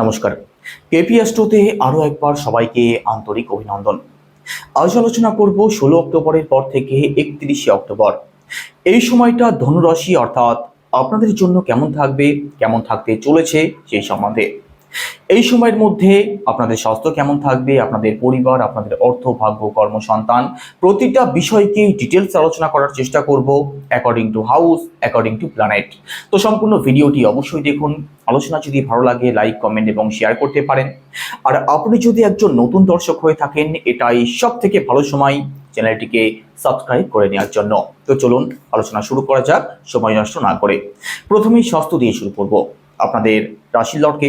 নমস্কার। কেপিএস টুতে আরও একবার সবাইকে আন্তরিক অভিনন্দন। আজ আলোচনা করব ষোলো অক্টোবরের পর থেকে একত্রিশে অক্টোবর। এই সময়টা ধনুরাশি অর্থাৎ আপনাদের জন্য কেমন থাকবে, কেমন থাকতে চলেছে সেই সম্বন্ধে। এই সময়ের মধ্যে আপনাদের স্বাস্থ্য কেমন থাকবে, আপনাদের পরিবার, আপনাদের অর্থ, ভাগ্য কর্মসন্তান প্রতিটা বিষয়কে ডিটেলস আলোচনা করার চেষ্টা করব according to house according to planet তো সম্পূর্ণ ভিডিওটি অবশ্যই দেখুন। আলোচনা যদি ভালো লাগে লাইক কমেন্ট এবং শেয়ার করতে পারেন। আর আপনি যদি একজন নতুন দর্শক হয়ে থাকেন, এটাই সব থেকে ভালো সময় চ্যানেলটিকে সাবস্ক্রাইব করে নেওয়ার জন্য। তো চলুন, আলোচনা শুরু করা যাক, সময় নষ্ট না করে। প্রথমেই স্বাস্থ্য দিয়ে শুরু করব। আপনাদের রাশির লর্ডকে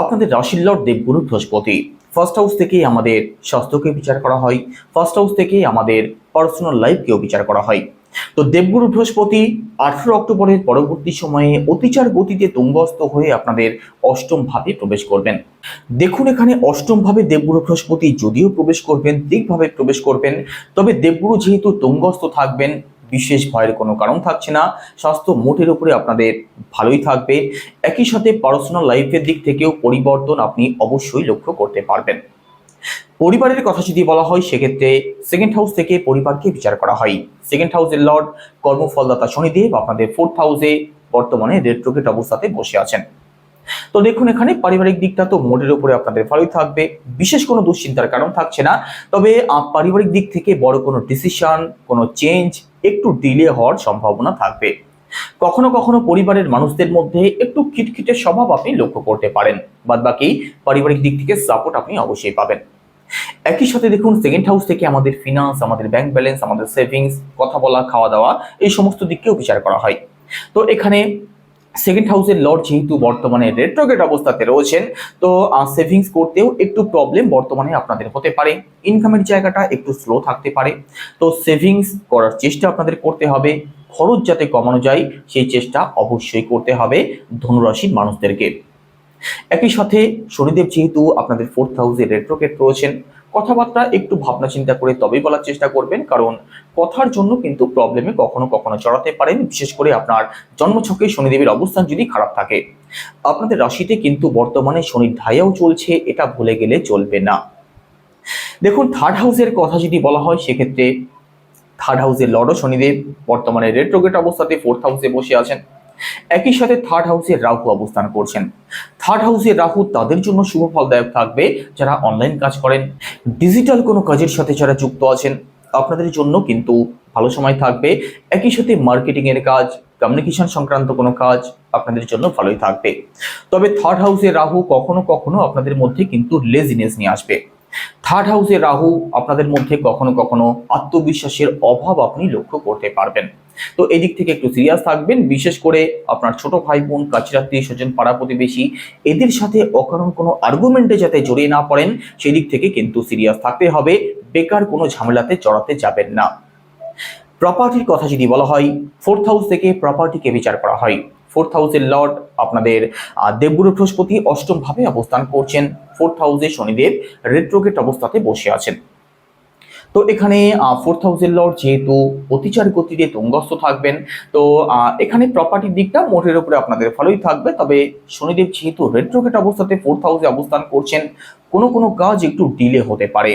আপনাদের রাশির লর্ড দেবগুরু বৃহস্পতি। ফার্স্ট হাউস থেকেই আমাদের স্বাস্থ্যকে বিচার করা হয়। ফার্স্ট হাউস থেকেই আমাদের পার্সোনাল লাইফকেও বিচার করা হয়। তো দেবগুরু বৃহস্পতি আঠেরো অক্টোবরের পরবর্তী সময়ে অতিচার গতিতে তুঙ্গস্ত হয়ে আপনাদের অষ্টম ভাবে প্রবেশ করবেন। দেখুন এখানে অষ্টম ভাবে দেবগুরু বৃহস্পতি যদিও প্রবেশ করবেন দিকভাবে প্রবেশ করবেন। তবে দেবগুরু যেহেতু তুঙ্গস্ত থাকবেন বিশেষ ভয়ের কোনো কারণ থাকছে না। স্বাস্থ্য মোটের উপরে আপনাদের ভালোই থাকবে। একই সাথে পার্সোনাল লাইফের দিক থেকেও পরিবর্তন আপনি অবশ্যই লক্ষ্য করতে পারবেন। পরিবারের কথা যদি বলা হয়, সেক্ষেত্রে সেকেন্ড হাউস থেকে পরিবারকে বিচার করা হয়। সেকেন্ড হাউসের লর্ড কর্মফলদাতা শনিদেব আপনাদের ফোর্থ হাউসে বর্তমানে রেট্রোগেট অবস্থাতে বসে আছেন। তো দেখুন এখানে পারিবারিক দিকটা তো মোডের উপরে আপনাদের ভালোই থাকবে। বিশেষ কোনো দুশ্চিন্তার কারণ থাকছে না। তবে পারিবারিক দিক থেকে বড় কোনো ডিসিশন কোনো চেঞ্জ একটু ডিলে হওয়ার সম্ভাবনা থাকবে। কখনো কখনো পরিবারের মানুষদের মধ্যে একটু খিটখিটে স্বভাব আপনি লক্ষ্য করতে পারেন। বাদ বাকি পারিবারিক দিক থেকে সাপোর্ট আপনি অবশ্যই পাবেন। একই সাথে দেখুন সেকেন্ড হাউস থেকে আমাদের ফিনান্স আমাদের ব্যাংক ব্যালেন্স আমাদের সেভিংস কথা বলা, খাওয়া দাওয়া, এই সমস্ত দিককেও বিচার করা হয়। তো এখানে সেকেন্ড হাউসের লর্ড যেহেতু বর্তমানে রেট্রোগেট অবস্থাতে রয়েছেন, তো সেভিংস করতেও একটু প্রবলেম বর্তমানে আপনাদের হতে পারে। ইনকামের জায়গাটা একটু স্লো থাকতে পারে। তো সেভিংস করার চেষ্টা আপনাদের করতে হবে। খরচ যাতে কমানো যায়, সেই চেষ্টা অবশ্যই করতে হবে ধনুরাশির মানুষদেরকে। একই সাথে শনিদেব যেহেতু আপনাদের ফোর্থ হাউসে রেট্রোগেট রয়েছেন কথাবার্তা একটু ভাবনা চিন্তা করে তবেই বলার চেষ্টা করবেন, কারণ কথার জন্য কিন্তু প্রবলেমে কখনো কখনো জড়াতে পারেন, বিশেষ করে আপনার জন্মছকে শনিদেবের অবস্থান যদি খারাপ থাকে। আপনাদের রাশিতে কিন্তু বর্তমানে শনির ধায়াও চলছে, এটা ভুলে গেলে চলবে না। দেখুন থার্ড হাউসের কথা যদি বলা হয়, সেক্ষেত্রে থার্ড হাউসের লর্ডও শনিদেব বর্তমানে রেট্রোগেট অবস্থাতে ফোর্থ হাউসে বসে আছেন। একই সাথে থার্ড হাউসে রাহু অবস্থান করছেন। থার্ড হাউসে রাহু তাদের জন্য শুভ ফলদায়ক থাকবে যারা অনলাইন কাজ করেন। ডিজিটাল কোনো কাজের সাথে যারা যুক্ত আছেন, আপনাদের জন্য কিন্তু ভালো সময় থাকবে। একই সাথে মার্কেটিং এর কাজ কমিউনিকেশন সংক্রান্ত কোনো কাজ আপনাদের জন্য ভালোই থাকবে। তবে থার্ড হাউসে রাহু কখনো কখনো আপনাদের মধ্যে কিন্তু লেজিনেস নিয়ে আসবে। থার্ড হাউসে রাহু আপনাদের মধ্যে কখনো কখনো আত্মবিশ্বাসের অভাব আপনি লক্ষ্য করতে পারবেন। তো এদিক থেকে একটু সিরিয়াস থাকবেন, বিশেষ করে আপনার ছোট ভাই বোন কাছিরাত্মীয় স্বজন, পাড়া প্রতিবেশী, এদের সাথে অকারণ কোনো আর্গুমেন্টে যাতে জড়িয়ে না পড়েন, সেদিক থেকে কিন্তু সিরিয়াস থাকতে হবে, বেকার কোনো ঝামেলাতে জড়াতে যাবেন না। প্রপার্টির কথা যদি বলা হয় ফোর্থ হাউস থেকে প্রপার্টিকে বিচার করা হয়। ফোর্থ হাউসের লর্ড আপনাদের দেবগুরু বৃহস্পতি অষ্টম ভাবে অবস্থান করছেন। ফোর্থ হাউসে শনিদেব রেট্রোগেট অবস্থাতে বসে আছেন। তো এখানে ফোর্থ হাউসের লর্ড যেহেতু অতিচার গতিতে তুঙ্গস্থ থাকবেন, তো এখানে প্রপার্টির দিকটা মোটের উপরে আপনাদের ভালোই থাকবে। তবে শনিদেব যেহেতু রেট্রোগেট অবস্থাতে ফোর্থ হাউসে অবস্থান করছেন, কোনো কোনো কাজ একটু ডিলে হতে পারে।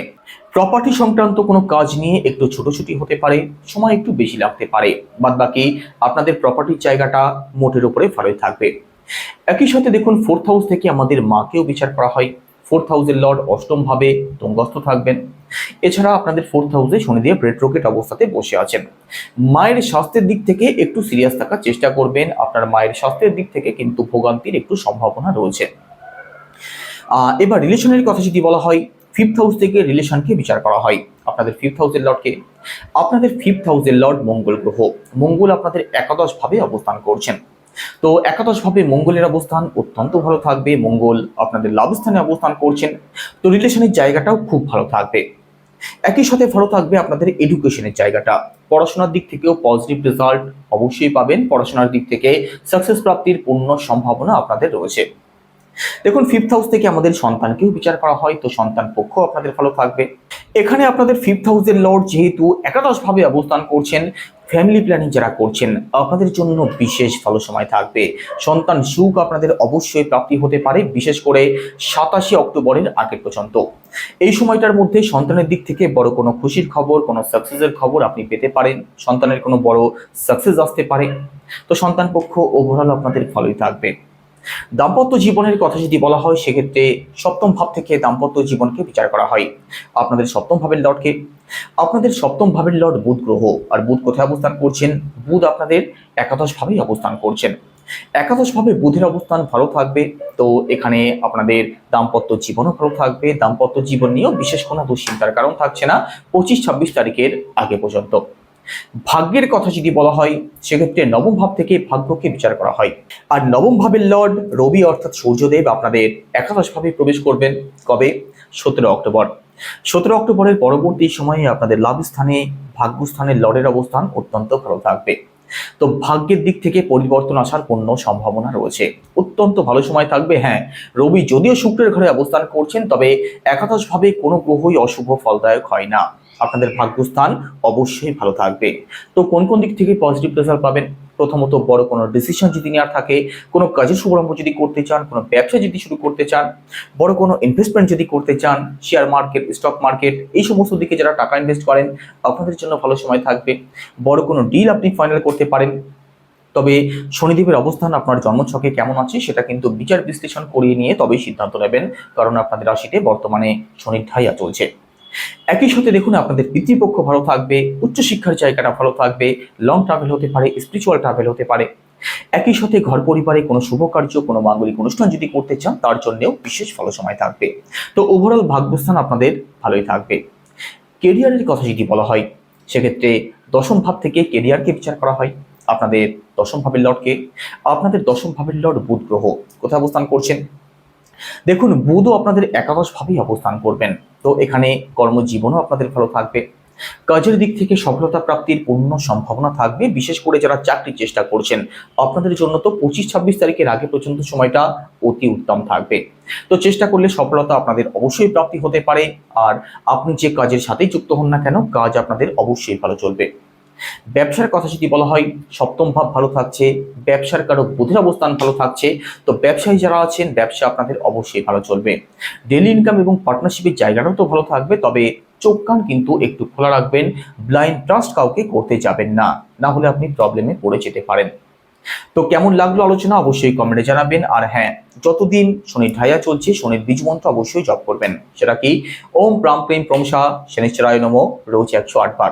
প্রপার্টি সংক্রান্ত কোনো কাজ নিয়ে একটু ছোটোছুটি হতে পারে, সময় একটু বেশি লাগতে পারে। বাদ বাকি আপনাদের প্রপার্টির জায়গাটা মোটের উপরে ভালোই থাকবে। একই সাথে দেখুন ফোর্থ হাউস থেকে আমাদের মাকেও বিচার করা হয়। ফোর্থ হাউসের লর্ড অষ্টম ভাবে তুঙ্গস্থ থাকবেন। এছাড়া আপনাদের ফোর্থ হাউসে শনিদেব রেট্রোকেট অবস্থাতে বসে আছেন। মায়ের স্বাস্থ্যের দিক থেকে একটু সিরিয়াস থাকার চেষ্টা করবেন। আপনার মায়ের স্বাস্থ্যের দিক থেকে কিন্তু ভোগান্তির একটু সম্ভাবনা রয়েছে। এবার রিলেশনের কথা যদি বলা হয়, ফিফথ হাউস থেকে রিলেশনকে বিচার করা হয়। আপনাদের ফিফথ হাউসের লর্ডকে। আপনাদের ফিফথ হাউসের লর্ড মঙ্গল গ্রহ। মঙ্গল আপনাদের একাদশ ভাবে অবস্থান করছেন। তো একাদশ ভাবে মঙ্গলের অবস্থান অত্যন্ত ভালো থাকবে। মঙ্গল আপনাদের লাভ স্থানে অবস্থান করছেন। তো রিলেশনের জায়গাটাও খুব ভালো থাকবে। একই সাথে ভালো থাকবে আপনাদের এডুকেশনের জায়গাটা। পড়াশোনার দিক থেকেও পজিটিভ রেজাল্ট অবশ্যই পাবেন। পড়াশোনার দিক থেকে সাকসেস প্রাপ্তির পূর্ণ সম্ভাবনা আপনাদের রয়েছে। দেখুন ফিফথ হাউস থেকে আমাদের সন্তানকেও বিচার করা হয়। তো সন্তান পক্ষ আপনাদের ভালো থাকবে। এখানে আপনাদের ফিফথ হাউসের লর্ড যেহেতু একাদশভাবে অবস্থান করছেন ফ্যামিলি প্ল্যানিং যারা করছেন, আপনাদের জন্য বিশেষ ভালো সময় থাকবে। সন্তান সুখ আপনাদের অবশ্যই প্রাপ্তি হতে পারে, বিশেষ করে সাতাশে অক্টোবরের আগে পর্যন্ত। এই সময়টার মধ্যে সন্তানের দিক থেকে বড় কোনো খুশির খবর, কোনো সাকসেসের খবর আপনি পেতে পারেন। সন্তানের কোনো বড় সাকসেস আসতে পারে। তো সন্তান পক্ষ ওভারঅল আপনাদের ভালোই থাকবে। দাম্পত্য জীবনের কথা যদি বলা হয়, সেক্ষেত্রে সপ্তম ভাব থেকে দাম্পত্য জীবনকে বিচার করা হয়। আপনাদের সপ্তম ভাবের লর্ডকে আপনাদের সপ্তম ভাবের লর্ড বুধ গ্রহ আর বুধ কোথায় অবস্থান করছেন? বুধ আপনাদের একাদশ ভাবেই অবস্থান করছেন। একাদশ ভাবে বুধের অবস্থান ভালো থাকবে। তো এখানে আপনাদের দাম্পত্য জীবনও ভালো থাকবে। দাম্পত্য জীবন নিয়েও বিশেষ কোনো দুশ্চিন্তার কারণ থাকছে না পঁচিশ ছাব্বিশ তারিখের আগে পর্যন্ত। ভাগ্যের কথা যদি বলা হয়, সেক্ষেত্রে নবম ভাব থেকে ভাগ্যকে বিচার করা হয়। আর নবম ভাবের লর্ড রবি অর্থাৎ সূর্যদেব আপনাদের একাদশ ভাবে প্রবেশ করবেন কবে? সতেরো অক্টোবর। সতেরো অক্টোবরের পরবর্তী সময়ে আপনাদের লাভ স্থানে ভাগ্যস্থানের লর্ডের অবস্থান অত্যন্ত ভালো থাকবে। তো ভাগ্যের দিক থেকে পরিবর্তন আসার পূর্ণ সম্ভাবনা রয়েছে। অত্যন্ত ভালো সময় থাকবে হ্যাঁ। রবি যদিও শুক্রের ঘরে অবস্থান করছেন, তবে একাদশভাবে কোনো গ্রহই অশুভ ফলদায়ক হয় না। আপনাদের ভাগ্যস্থান অবশ্যই ভালো থাকবে। তো কোন কোন দিক থেকে পজিটিভ রেজাল্ট পাবেন? প্রথমত বড় কোনো ডিসিশন যদি নেওয়ার থাকে, কোনো কাজের শুভারম্ভ যদি করতে চান, কোনো ব্যবসা যদি শুরু করতে চান, বড় কোনো ইনভেস্টমেন্ট যদি করতে চান শেয়ার মার্কেট স্টক মার্কেট এই সমস্ত দিকে যারা টাকা ইনভেস্ট করেন, আপনাদের জন্য ভালো সময় থাকবে। বড় কোনো ডিল আপনি ফাইনাল করতে পারেন। তবে শনিদেবের অবস্থান আপনার জন্মছকে কেমন আছে, সেটা কিন্তু বিচার বিশ্লেষণ করিয়ে নিয়ে তবেই সিদ্ধান্ত নেবেন। কারণ আপনাদের রাশিতে বর্তমানে শনির ঢাইয়া চলছে। একই সাথে দেখুন আপনাদের পিতৃপক্ষ ভালো থাকবে, উচ্চশিক্ষার জায়গাটা ভালো থাকবে লং ট্রাভেল হতে পারে স্পিরিচুয়াল ট্রাভেল হতে পারে। একই সাথে ঘর পরিবারে কোনো শুভ কার্য, কোনো মাঙ্গলিক অনুষ্ঠান যদি করতে চান, তার জন্যেও বিশেষ ভালো সময় থাকবে। তো ওভারঅল ভাগ্যস্থান আপনাদের ভালোই থাকবে। কেরিয়ারের কথা যদি বলা হয়, সেক্ষেত্রে দশম ভাব থেকে কেরিয়ারকে বিচার করা হয়। আপনাদের দশম ভাবের লর্ডকে, আপনাদের দশম ভাবের লর্ড বুধ গ্রহ কোথায় অবস্থান করছেন? দেখুন, বুধও আপনাদের একাদশ ভাবেই অবস্থান করবেন। তো এখানে কর্মজীবনও আপনাদের ভালো থাকবে। কাজের দিক থেকে সফলতা প্রাপ্তির পূর্ণ সম্ভাবনা থাকবে। বিশেষ করে যারা চাকরির চেষ্টা করছেন, আপনাদের জন্য তো পঁচিশ ছাব্বিশ তারিখের আগে পর্যন্ত সময়টা অতি উত্তম থাকবে। তো চেষ্টা করলে সফলতা আপনাদের অবশ্যই প্রাপ্তি হতে পারে। আর আপনি যে কাজের সাথেই যুক্ত হন না কেন, কাজ আপনাদের অবশ্যই ভালো চলবে। ব্যবসার কথা যদি বলা হয়, সপ্তম ভাব ভালো থাকছে, ব্যবসার কারও বুধের অবস্থান ভালো থাকছে, তো ব্যবসায়ী যারা আছেন, ব্যবসা আপনাদের অবশ্যই ভালো চলবে। ডেলি ইনকাম এবং পার্টনারশিপের জায়গাটাও তো ভালো থাকবে, তবে চোখ কান কিন্তু একটু খোলা রাখবেন ব্লাইন্ড ট্রাস্ট কাউকে করতে যাবেন না না হলে আপনি প্রবলেমে পড়ে যেতে পারেন। তো কেমন লাগল আলোচনা, অবশ্যই কমেন্টে জানাবেন, আর হ্যাঁ যতদিন শনি ঢাইয়া চলছে, শনির বীজ মন্ত্র অবশ্যই জপ করবেন। সেটা কি? ওম প্রাম প্রেম প্রমসা শনিশ্চরায় নম রয়েছে একশো আট বার